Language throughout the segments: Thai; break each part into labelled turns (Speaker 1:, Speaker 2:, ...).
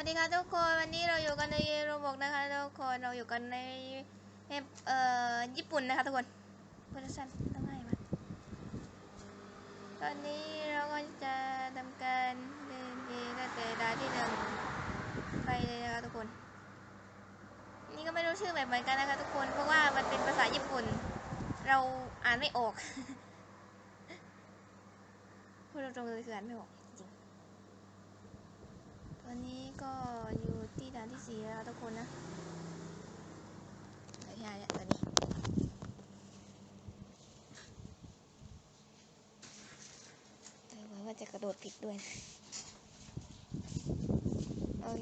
Speaker 1: วัสดีค่ะทุกคนวันนี้เราอยู่กันในโรบอกนะคะทุกคนเราอยู่กันในในเอ่อญี่ปุ่นนะคะทุกคนโปรดักชั่นต้องให้มาตอนนี้เราก็จะทำการเดินดีตั้งแต่ดาที่หนึ่งไปเลยนะคะทุกคน นี่ก็ไม่รู้ชื่อแบบเหมือนกันนะคะทุกคนเพราะว่ามันเป็นภาษาญี่ปุ่น เราอ่านไม่ออกพูดตรงๆเลยคืออ่านไม่ออก จริงตอนนี้ก็อยู่ที่ด่านที่สี่แล้วทุกคนนะด่านที่ห้าเนี่ยตอนนี้เออว่าจะกระโดดผิดด้วยนะโอ้ย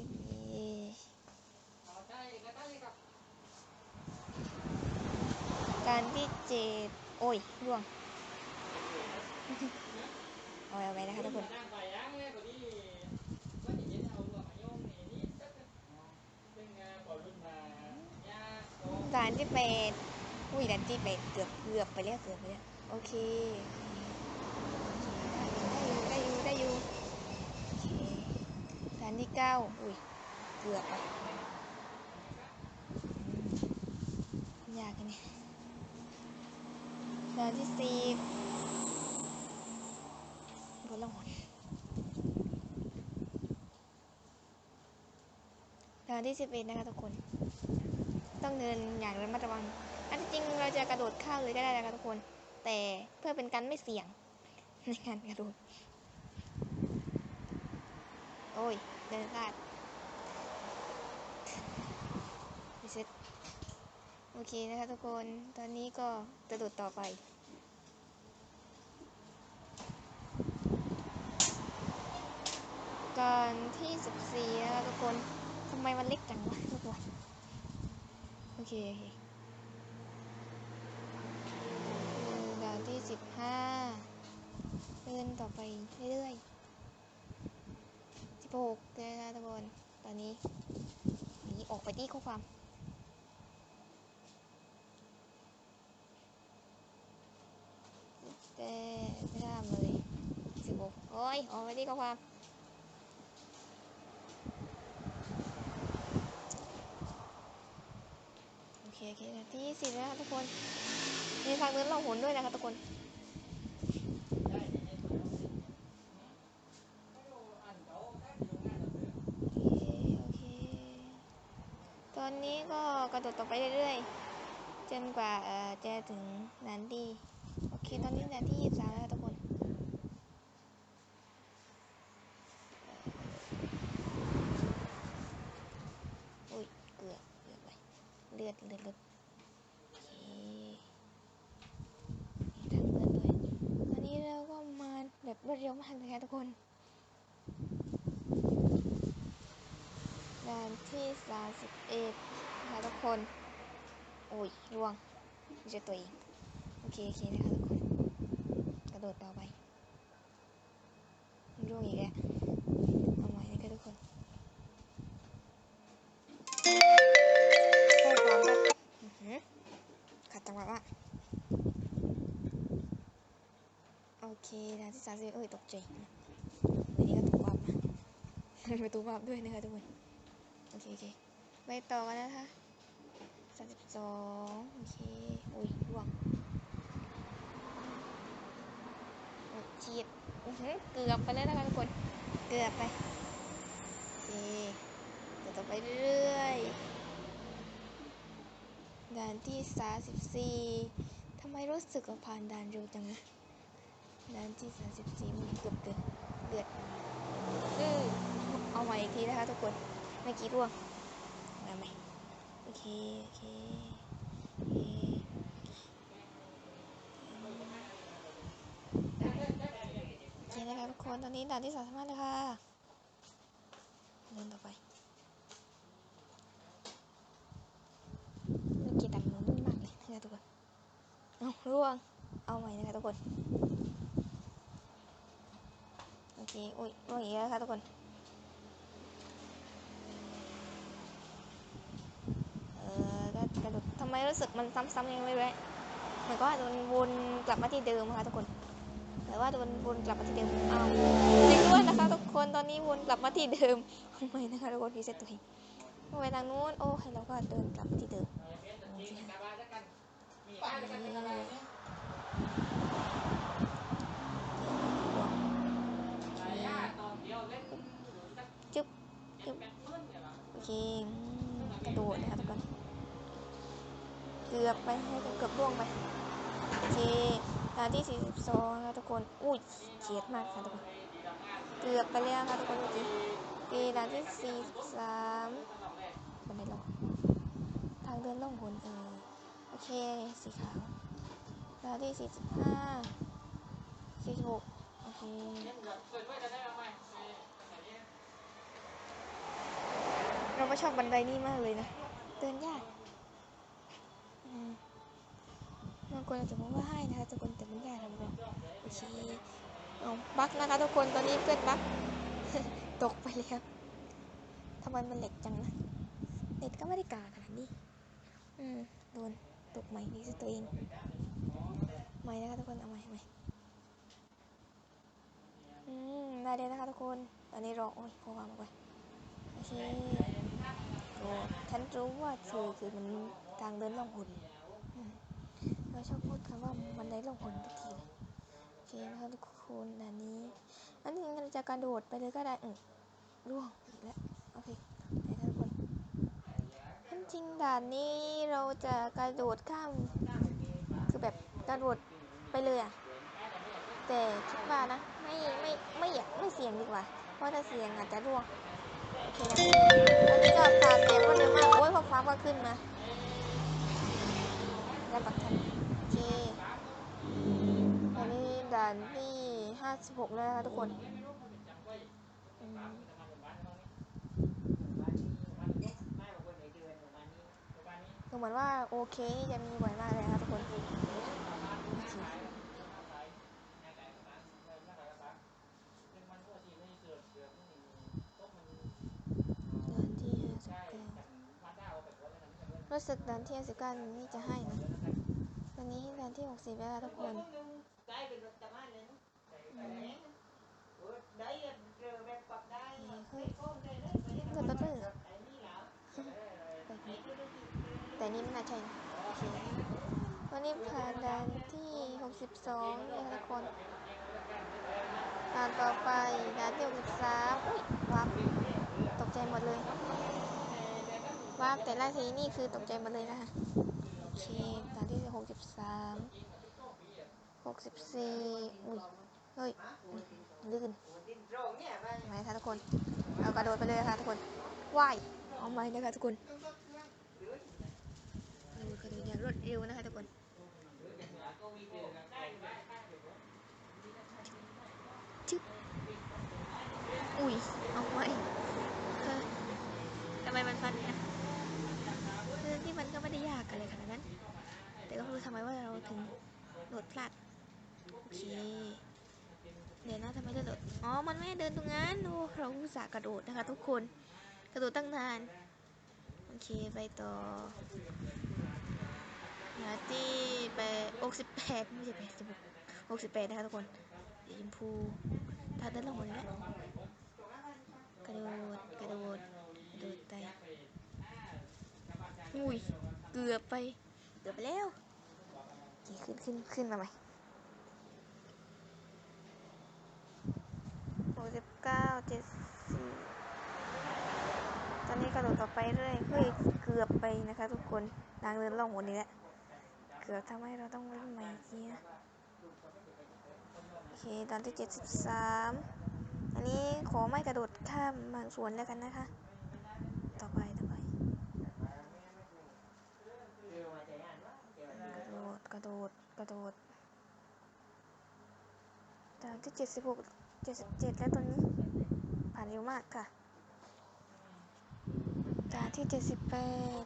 Speaker 1: การที่เจ็ดโอ้ยร่วงเอาไว้เอาไว้นะคะทุกคน ด่านที่แปดอุ้ยด่านที่แปดเกือบเกือบไปแล้วเกือบไปแล้วโอเคได้อยู่ได้อยู่ได้อยู่โอเคด่านที่เก้าอุ้ยเกือบไปอยากนี่ด่านที่สิบบนละหนด่านที่สิบเอ็ดนะคะทุกคน ต้องเดินอย่างระมัดระวังอันที่จริงเราจะกระโดดข้ามเลยก็ได้นะคะทุกคน แต่เพื่อเป็นการไม่เสี่ยงในการกระโดด โอ้ย เดินพลาดรีเซ็ตโอเคนะคะทุกคน ตอนนี้ก็กระโดดต่อไปก่อนที่ 14 นะคะทุกคน ทำไมมันเล็กจังวะทุกคน เคโอเคด่านที่สิบห้าเดินต่อไปเรื่อยๆสิบหกเลยนะทุกคนตอนนี้หนีออกไปที่ข้อความแต่ไม่ได้เลยสิบหกโอ้ยออกไปที่ข้อความ โอเคที่สิบแล้วค่ะทุกคน มีทางเดินล่องหนด้วยนะคะทุกคนโอเคโอเคตอนนี้ก็กระโดดต่อไปเรื่อยๆ จนกว่าจะถึงนันดี โอเค ตอนนี้นาที่ยี่สามแล้วค่ะทุกคน อุ้ย เกือบเกือบไป เลือดเลือดเลือดโอเคมีทางเลือดด้วยตอนนี้เราก็มาแบบรวดเร็วมากเลยค่ะทุกคนด่านที่สามสิบเอ็ดนะคะทุกคน โอ้ยล่วงไม่ใช่ตัวเอง โอเคโอเคนะคะทุกคน กระโดดต่อไปล่วงอีกแล้ว สามสิบเอ้ยตกใจวันนี้ก็ถูกวาบมาประตูวาบด้วยนะคะทุกคน โอเคโอเคไปต่อกันนะคะสามสิบสองโอเค อุ้ยล่วงฉีดอื้อหือเกือบไปแล้วนะคะทุกคน เกือบไปโอเคเดี๋ยวต่อไปเรื่อยด่านที่สามสิบสี่ทำไมรู้สึกว่าผ่านด่านเร็วจังนะ ด่านที่สามสิบสี่มันเกือบเดือดเดือดเออเอาใหม่อีกทีนะคะทุกคนเมื่อกี้ร่วงมาใหมโอเค โอเคโอเคโอเคนะคะทุกคนตอนนี้ด่านที่สามสิบห้าเลยค่ะเดินต่อไปเมื่อกี้ดังนุ่มมากเลยนะคะทุกคนเอาร่วงเอาใหม่นะคะทุกคน โอเคอุ้ยร่วงอีกแล้นะคะทุกคนเออก็กระโดดทำไมรู้สึกมันซ้ำๆยังไม่แวะเหมือนก็อาจจะวนกลับมาที่เดิมค่ะทุกคนเอแต่ว่าวนวนกลับมาที่เดิมเอาวจริงด้วยนะคะทุกคนตอนนี้วนกลับมาที่เดิมทำไมนะคะทุกคนรีเซ็ตตัวเองไปทางนู้นโอ้ยเราก็เดินกลับมาที่เดิมโอเคค่ะจึ๊บจึ๊บโอ เคกระโดดนะคะทุกคนเกือบไปให้เกือบล่วงไปโอเคด่านที่ 42นะคะทุกคน อุ้ยเฉียดมากค่ะทุกคน เกือบไปแล้วค่ะทุกคนเมื่อกี้โอเคด่านที่ 43บันไดลงทางเดินล่องหนเออโอเค สีขาวด่านที่ 45 46 โอเค เราก็ชอบบันไดนี่มากเลยนะเดินยากบางคนอาจจะมองว่าให้นะคะทุกคนแต่มันยากทำเราโอเคเอาบักนะคะทุกคนตอนนี้เพื่อนบักตกไปแล้วทำไมมันเหล็กจังนะเน็ตก็ไม่ได้กาขนาดนี้อืมโดนตกใหม่นี่คือตัวเองใหม่นะคะทุกคนเอาใหม่ใหม่อืมได้เลยนะคะทุกคน ตอนนี้รอโอ้ยพอวางมาก่อนโอเค ฉันรู้ว่าเธอคือมันทางเดินล่องหนอืมเราชอบพูดคำว่ามันได้ล่องหนทุกทีเลยโอเคนะคะทุกคนอันนี้อันนี้เราจะกระโดดไปเลยก็ได้อืมร่วงอีกแล้วโอเคไหนคะทุกคนอันจริงด่านนี้เราจะกระโดดข้ามคือแบบกระโดดไปเลยอะแต่คิดว่านะไม่ไม่ไม่อยากไม่เสี่ยงดีกว่า เพราะถ้าเสี่ยงอาจจะร่วง อเคนะตอนนี้ก็ผ่านแบบรวดเร็วมากโอ้ยพอฟ้าก็ขึ้นมาได้วปักทันโอเคตอนนี้ด่านที่56แล้วนะคะทุกคนดูเหมือนว่าโอเคนี่จะมีบ่อยมากเลยนะคะทุกคนโอเคด่านที่ 59 รู้สึกด่านที่19นี่จะให้นะตอนนี้ด่านที่60แล้วทุกคนเกิดรถเลยแต่นี่ไม่น่าใช่โอเคตอนนี้ผ่านด่านที่62นี่ค่ะทุกคนด่านต่อไปด่านที่63อุ้ยวับตกใจหมดเลย วับแต่ละทีนี่คือตกใจหมดเลยนะคะโอเคด่านที่63 64อุ้ยเฮ้ยลื่นไหมคะทุกคนเอากระโดดไปเลยค่ะทุกคนว่ายเอาไหมนะคะทุกคนกระโดดอย่างรวดเร็วนะคะทุกคนชึบอุ้ยเอาไหมทำไมมันฟันนะคือที่มันก็ไม่ได้ยากอะไรขนาดนั้น แต่ก็ไม่รู้ทำไมว่าเราถึงโดดพลาดโอเคเดี๋ยวนะทำไมจะโดดอ๋อมันไม่ให้เดินตรงนั้นโอ้เราอุตส่าห์กระโดดนะคะ ทุกคนกระโดดตั้งนานโอเคไปต่อหาที่ไปอกสิบแปดไม่ใช่แปดสิบหกหกสิบแปดนะคะทุกคนสีชมพูถ้าเดินลงหมดแล้วกระโดดกระโดดกระโดดไปอุ้ยเกือบไป เกือบไปแล้ว เคขึ้นขึ้นขึ้นมาใหม่หกสิบเก้าเจ็ดสี่ตอนนี้กระโดดต่อไปเรื่อยเฮ้ยเกือบไปนะคะ ทุกคนทางเดินล่องหนนี้แหละเกือบทำให้เราต้องวิ่งใหม่ทีนะโอเคตอนที่เจ็ดสิบสามอันนี้ขอไม่กระโดดข้ามบางส่วนแล้วกันนะคะ ต่อไปต่อไป ก ระโดด กระโดดดดตอนที่เจ็ดสิบหกเจ็ดสิบเจ็ดแล้วตอนนี้ ผ่านเร็วมากค่ะด่านที่เจ็ดสิบแปด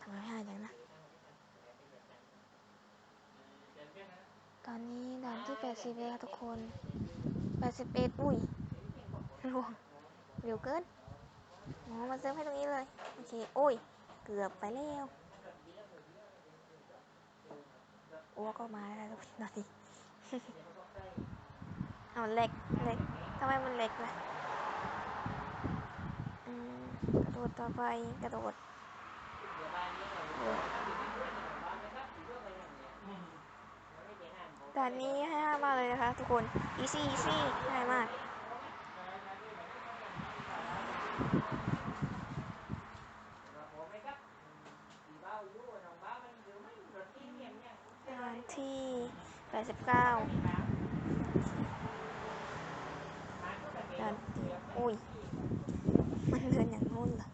Speaker 1: ทำไมไม่หาอย่างนะ ตอนนี้ด่านที่แปดสิบแล้วทุกคนแปดสิบเอ็ดอุ้ยร่วงเร็วเกินอ๋อมาเซิร์ฟให้ตรงนี้เลย โอเค โอ้ย เกือบไปแล้ว อ้ก็มาแล้วทุกนาทีเอาเล็กเล็กทำไมมันเล็กล่ะกระโดดต่อไปกระโดดโอ้ด่านนี้ง่ายมากเลยนะคะ ทุกคน easy easy ง่ายมาก ที่ 89ด่านที่อุ้ย มันเดินอย่างงู้นเหรอ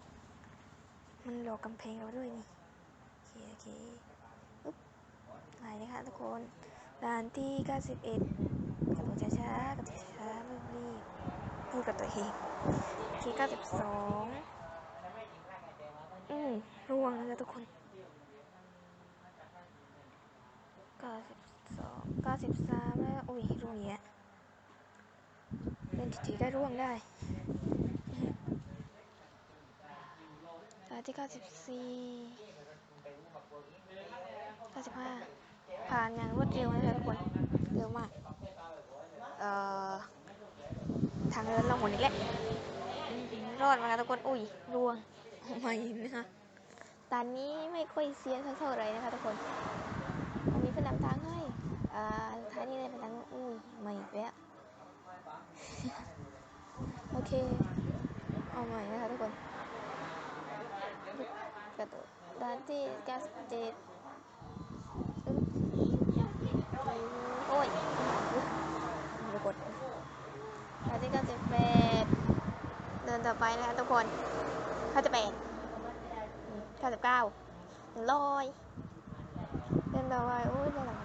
Speaker 1: มันหลอกกำแพงเราด้วยนี่ โอเค โอเคอุ๊บไหนนะคะทุกคนด่านที่ 91กระโดดช้าๆกระโดดช้าๆไม่รีบพูดกับตัวเองที่92อืมร่วงนะคะทุกคน 92 93แล้วอุ้ยร่วงอย่างเงี้ยเล่นทีได้ร่วงได้ด่านที่94 95ผ่านอย่างรวดเร็วนะคะทุกคน เร็วมาก เอ่อ ทางเดินเราหมุนอีกแล้วรอดมาค่ะทุกคน อุ้ยร่วงไม่นะคะด่านนี้ไม่ค่อยเซียนเท่าไหร่นะคะทุกคนผมมีเพื่อนนำทางให้ อ่าท้ายนี้เลยเป็นทางอุ้ยม่อีกแล้วโอเค เอาใหม่นะคะทุกคนกระโดดด่านที่97อึ๊บโอ้ยไม่กดด่านที่98เดินต่อไปนะคะทุกคน98 99หนึ่งร้อยเดินต่อไปโอ้ยระหลัง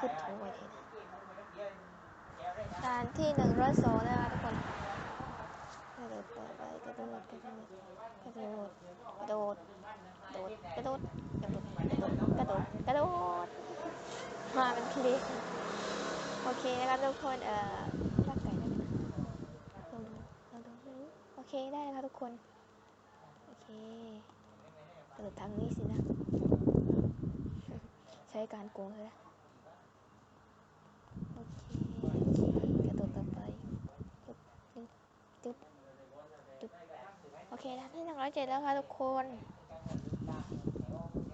Speaker 1: พุทโธไว้ที่ฐารที่หนึ่งร้อยสองนะคะทุกคนกระโดดไปไปกระโดดกระโดดกระโดดกระโดดกระโดดกระโดดกระโดดกระโดดกระโดดมาเป็นคลิปโอเคนะครับทุกคนเอ่อรักไก่ได้ไหมลองดูลองดูโอเคได้นะครัทุกคนโอเคกระโดดทางนี้สินะใช้การโกงเลยนะ เคนะที่หนึ่งร้อยเจ็ดแล้วค่ะทุกคน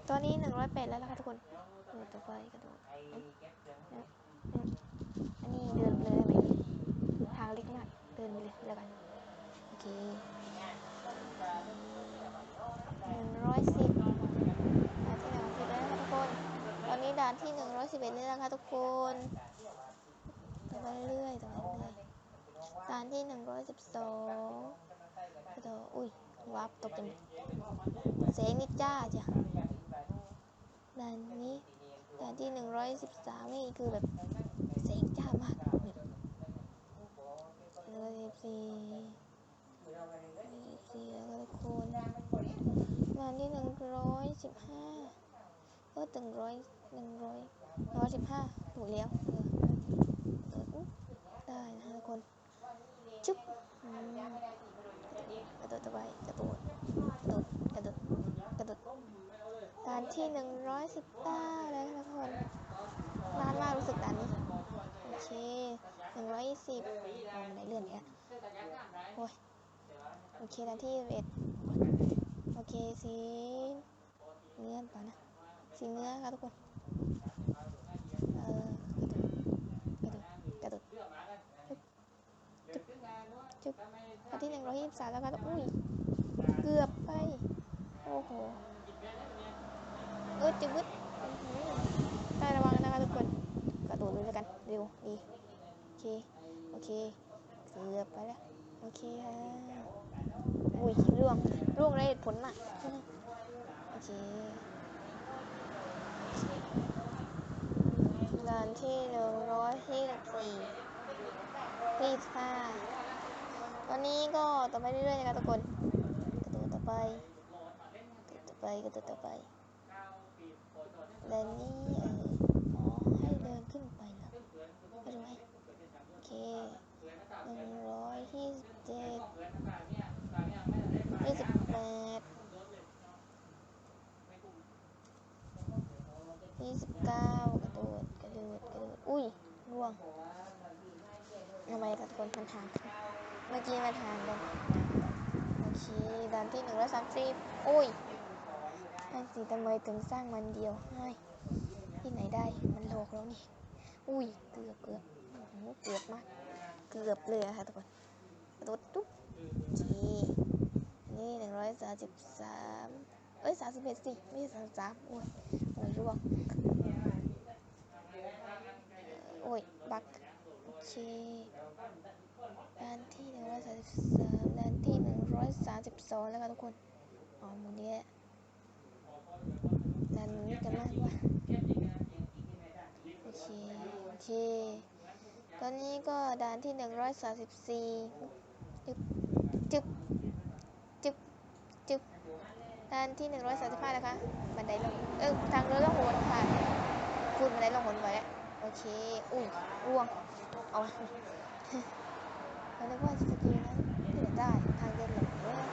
Speaker 1: ตอนนี้หนึ่งร้อยแปดแล้วนะคะทุกคนดดต่อไปกระโดดอันนี้เดินเลยไหมทางเล็กมากเดินไปเลยแล้วกันโอเคหนึ่งร้อยสิบด่านที่หนึ่งร้อยสิบแล้วนะคะทุกคน ตอนนี้ด่านที่หนึ่งร้อยสิบเอ็ดนี่นะคะทุกคนต่อไปเรื่อยๆต่อไปเรื่อยๆด่านที่หนึ่งร้อยสิบสอง โดอุ้ยวับตกเต็มเสียงนิดจ้าจ้ะด่านนี้ด่านที่หนึ่งร้อยสิบสามนี่คือแบบเสียงจ้ามากหนึ่งร้อยสิบสี่ยี่สิบสี่แล้วก็ทุกคนงานที่หนึ่งร้อยสิบห้าก็ถึงร้อยหนึ่งร้อยร้อยสิบห้าถูกแล้วเออได้นะคะทุกคนจุ๊บ กระโดดต่อไปกระโดดกระโดดกระโดดกระโดดด่านที่หนึ่งร้อยสิบเก้าแล้วทุกคนนานมากรู้สึกด่านนี้โอเคหนึ่งร้อยยี่สิบโอ้มันไหนเลื่อนเนี่ยโอ้ยโอเคด่านที่เอ็ดโอเคสีเนื้อป่ะนะสีเนื้อค่ะทุกคนเออกระโดดกระโดดกระโดดจุ๊บจุ๊บ ดที่หนึ่งร้อยยี่สิบสามแล้วค่ะอุ้ย เกือบไป โอ้โหเออจึ๊บวึดอื้อหือได้ระวังนะคะทุกคน กระโดดเลยแล้วกัน เร็วดีโอเค โอเค เกือบไปแล้ว โอเคค่ะอุ้ยร่วงร่วงไรผลน่ะ โอเคด่านที่หนึ่งร้อยที่สี่ที่ห้า ตอนนี้ก็ต่อไปเรื่อยๆนะครับทุกคนกระโดดต่อไปกระโดดต่อไปกระโดดต่อไปด่านนี้เอออ๋อให้เดินขึ้นไปเหรอไม่รู้ให้โอเคหนึ่งร้อยที่สิบเจ็ด ยี่สิบแปดยี่สิบเก้ากระโดดกระโดดกระ ร่วงทำไมกับคนมันห่างกันเมื่อกี้มันห่างกันโอเคด่าน ที่หนึ่งร้อยสามสิบอุ้ยให้สีทำไมถึงสร้างมันเดียวให้ที่ไหนได้ มันโลกแล้วนี่ อุ้ย เกือบเกือบโอ้เกือบมาก เกือบเลยอะค่ะทุกคนกระโดตุ๊บโอเคนี่หนึ่งร้อยสามสิบสามเอ้ยสามสิบเอ็ดสิ ไม่ใช่สามสิบสามโอ้ยโอ้ยร่วงโอ้ย บักโอเคด้านที่หนึ่งร้อยสามสิบสามด้านที่หนึ่ง ร้อยสามสิบสองแล้วค่ะทุกคน อ๋อหมูนี้แหละด้านนี้กันมากว่าโอเค โอเค ตอนนี้ก็ด่านที่134จึ๊บจึ๊บจึ๊บจึ๊บด่านที่135นะคะ บันไดลง เออทางเรือล่องหนค่ะพูดบันไดลงหนไปแล้ว โอเค อุ้ยร่วง เอามาเราเรียกว่าสกิลนั้นที่ไหนได้ ทางเดินหลงเลย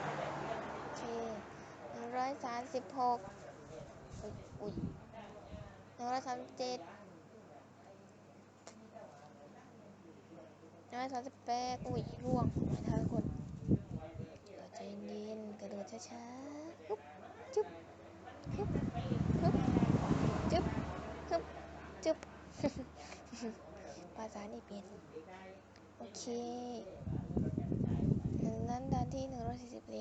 Speaker 1: โอเค 136อุ้ยอุ้อย137น้อยสามสิบแปดอุ้ยร่วงนะคะทุกคนเดี๋ยวใจเย็นกระโดดช้าๆฮึบจึ๊บฮึบฮึบจึ๊บฮึบจึ๊บภาษานี่เปลี่ยนโอเค นั้นด้านที่หนึ่งร้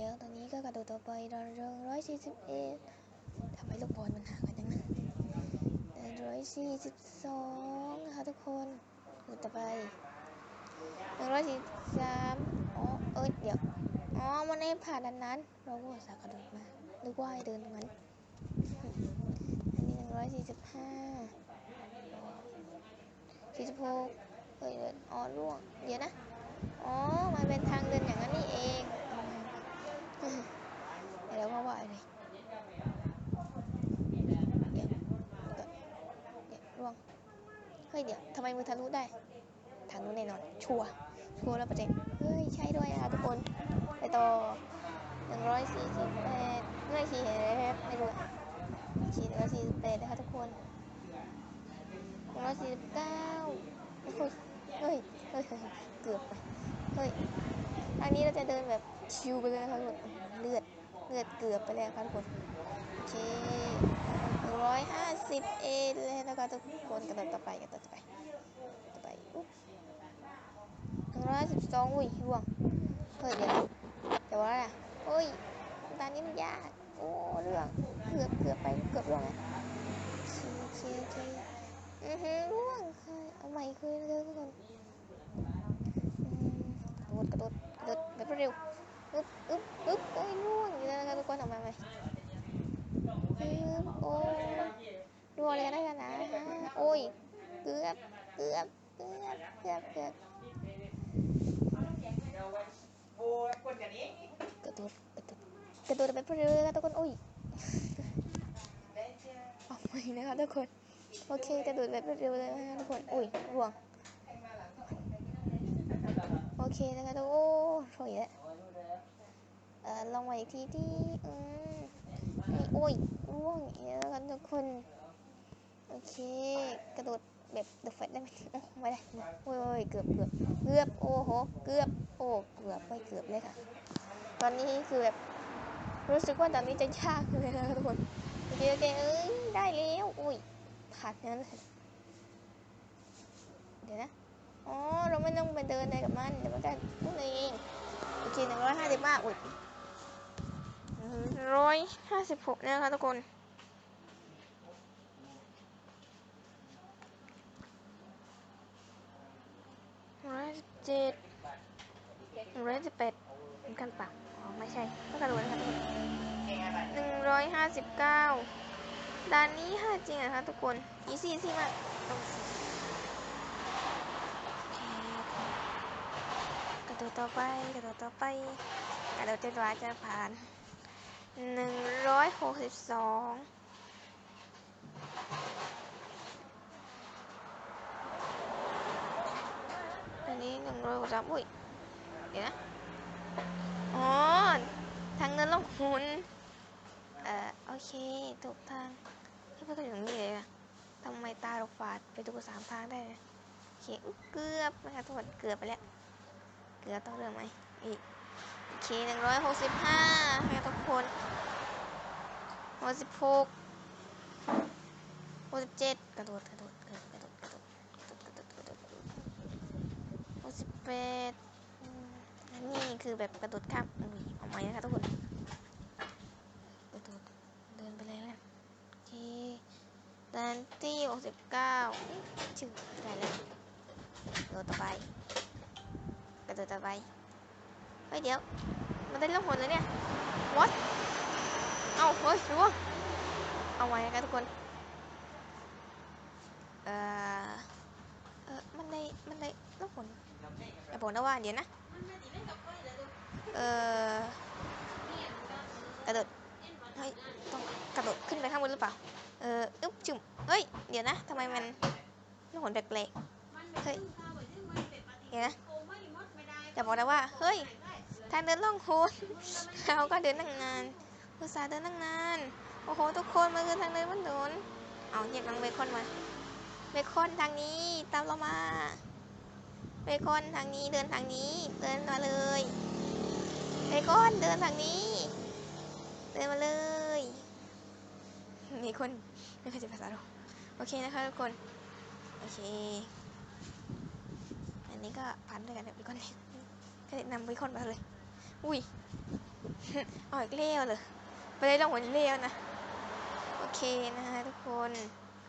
Speaker 1: ยวตอนนี้ก็กระโดดต่อไปดอนเริงร้อยสี่สิบเอทำไมลูกบอลมันห่างกันจังนะร้อยสี่สิบสองนะคะทุกคนกระโดดต่อไปหนึ่งร้อยสี่สามอ๋อเอ้ยเดี๋ยว อ๋อ มันให้ผ่านดันนั้น เราก็สากระโดดมานึกว่าให้เดินตรงนั้น อันนี้หนึ่งร้อยสี่สิบห้าสี่สิบหกเฮ้ยอ๋อร่วง เดี๋ยวนะ อ๋อ มันเป็นทางเดินอย่างนั้นนี่เองเดี๋ยวก็ว่าเลยเดี๋ยวเดี๋ยวร่วง เฮ้ยเดี๋ยวทำไมมือทะลุได้ ทางนู้นแน่นอน ชัวร์ชัวร์แล้วประเด็นเฮ้ย ใช่ด้วยค่ะทุกคน ไปต่อหนึ่งร้อยสี่สิบแปดไม่ขี่เห็นไหมครับไม่รู้อะขี่หนึ่งร้อยสี่สิบแปดนะคะทุกคนหนึ่งร้อยสี่สิบเก้าเฮ้ยเฮ้ย เฮ้ย เฮ้ย เกือบไป เฮ้ย ทางนี้เราจะเดินแบบชิวไปเลยนะคะทุกคนเลือด เลือดเกือบไปแล้วค่ะทุกคน โอเคหนึ่งร้อยห้าสิบเอ็ดเลยนะคะทุกคนกระโดดต่อไปกระโดดต่อไป ต่อไปอุ๊บหนึ่งร้อยสิบสองอุ้ยร่วง เฮ้ยเดี๋ยวแต่ว่าอะไรเฮ้ยตอนนี้มันยาก โอ้ เรื่อง เกือบเกือบไป เกือบร่วงไงโอเคโอเคโอเค อือหือร่วงค่ะเอาใหม่คืนเลยทุกคนกระโดดกระโดดกระโดดแบบเร็วอึ๊บอึ๊บอึ๊บโอ้ยร่วงอยู่แล้วนะครับทุกคนออกมาใหม่อึ๊บโอ้ยรัวเลยได้กันนะโอ้ยเกือบเกือบเกือบเกือบเกือบ
Speaker 2: กดก
Speaker 1: ระโดดกระโดดกระโดดไปเรื่อยๆนะทุกคนโอ้ย
Speaker 2: ได้เจ้า
Speaker 1: เอาใหม่นะคะทุกคน โอเคกระโดดแบบเร็วๆเลยนะคะทุกคน อุ้ยร่วง โอเคนะคะทุกโอ้โอยแล้วเออลองมาอีกทีที่อืมนี่โอ้ยร่วงอีกแล้วกันทุกคน โอเค กระโดดแบบเดอะแฟตได้ไหมโอ้ไม่ได้โอ้ยเกือบเกือบเกือบโอ้โหเกือบโอ้เกือบไม่เกือบเลยค่ะ ตอนนี้คือแบบรู้สึกว่าตอนนี้จะยากเลยนะคะทุกคนโอเคโอเคเอ้ยได้แล้วอุ้ย ผ่านนั้นเลยเดี๋ยวนะ อ๋อ เราไม่ต้องไปเดินอะไรกับมัน เดี๋ยวมันจะนู่นเอง โอเคหนึ่งร้อยห้าสิบห้าอุ้ยร้อยห้าสิบหกนะคะทุกคนร้อยสิบเจ็ดร้อยสิบแปดเป็นกันปะอ๋อ ไม่ใช่ก็กระโดดนะคะทุกคนหนึ่งร้อยห้าสิบเก้า ด่านนี้ห้าจริงเหรอคะทุกคนอีซี่ซี่มากกระโดดต่อไปกระโดดต่อไปกระโดดจนกว่าจะผ่านหนึ่งร้อยหกสิบสองอันนี้หนึ่งร้อยหกสิบสามอุ้ยเดี๋ยวนะอ๋อทางเงินลงหุนเอ่อโอเค ถูกทาง นก็อยู่ตรงนี้เลยอะทำไมตาเราฝาดไปดูสามทางได้เลยโอเคเกือบนะคะทุกคนเกือบไปแล้ว เกือบต้องเริ่มไหมอีกโอเคหนึ่งร้อยหกสิบห้าค่ะทุกคนหกสิบหกหกสิบเจ็ดกระโดดกระโดดกระโดดกระโดดกระโดดกระโดดกระโดดกระโดดหกสิบแปดนี่คือแบบกระโดดข้ามอุ้ยเอาไหมนะคะทุกคนกระโดดเดินไปเลยแล้วกันโอเค ดันที่หกสิบเก้าชื่อได้แล้วกระโดต่อไปกระโดดต่อไป เฮ้ยเดี๋ยว มันได้ล่องหนเลยเนี่ย what เอาเฮ้ยรู้ว่าเอาไว้นะครับทุกคน เอ่อเออมันได้ มันได้ล่องหนอย่าบอกนะว่าเดี๋ยวนะ เอ่อกระโดดเฮ้ยต้องกระโดดขึ้นไปข้างบนหรือเปล่า เอออึ๊บจุ่ม เฮ้ย เดี๋ยวนะทำไมมันล่องหนแปลกๆเฮ้ย เดี๋ยวนะอย่บอกนะว่า เฮ้ย ทางเดินล่องโหนเราก็เดินตั้งนานอุตส่าห์เดินตั้งนาน โอ้โห ทุกคนมันคือทางเดินบนถนนเอาเรียกน้องเบคอนมาเบคอนทางนี้ตามเรามาเบคอนทางนี้เดินทางนี้เดินมาเลยเบคอนเดินทางนี้ เดินมาเลยมีคนไม่เข้าใจภาษาเรา โอเคนะคะทุกคน โอเค อันนี้ก็พันด้วยกันเดี๋ยวเบคอนเนี่ยก็นำเบคอนมาเลย อุ้ยออีกเลี้ยวเลยไม่ได้ลงหัวเลี้ยวนะ โอเคนะฮะทุกคน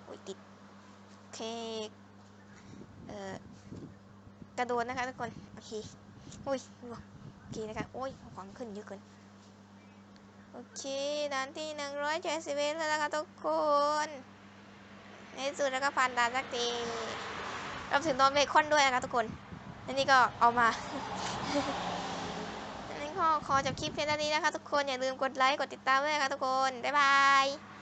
Speaker 1: อุ้ยติด โอเค เอ่อ กระโดดนะคะทุกคน โอเค อุ้ยโอเคนะคะโอ้ยของขึ้นเยอะเกินโอเคด่านที่หนึ่งร้อยเจ็ดสิบเอ็ดแล้วนะคะทุกคน ในที่สุดแล้วก็ผ่านด่านสักทีรวมถึงโดนเบคอนด้วยนะคะทุกคนอันนี่ก็เอามาอันนี้ก็ขอจบคลิปเพียงเท่านี้นะคะทุกคนอย่าลืมกดไลค์กดติดตามด้วยนะคะทุกคนบ๊ายบาย